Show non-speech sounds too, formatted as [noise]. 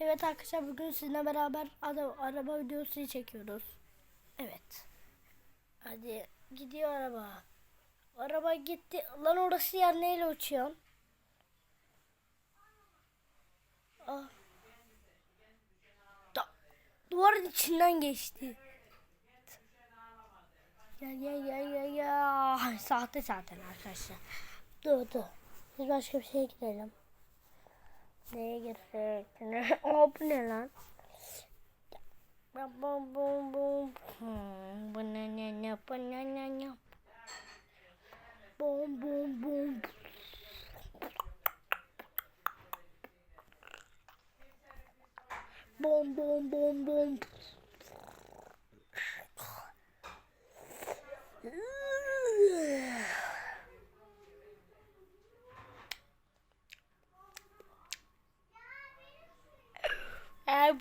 Evet arkadaşlar bugün sizinle beraber ara- araba videosu çekiyoruz. Evet. Hadi gidiyor araba. Araba gitti. Lan orası yer neyle uçuyorsun? Ah. Da- duvarın içinden geçti. Ya ya ya ya ya. Sahte zaten arkadaşlar. Dur dur. Biz başka bir şeye gidelim. Neye? Ne? [laughs] Aa, bu ne lan? Bum bum bum. Hmm, bu ne ne ne bu ne ne ne. Bum bum bum. Bum bum bum bum. Bye.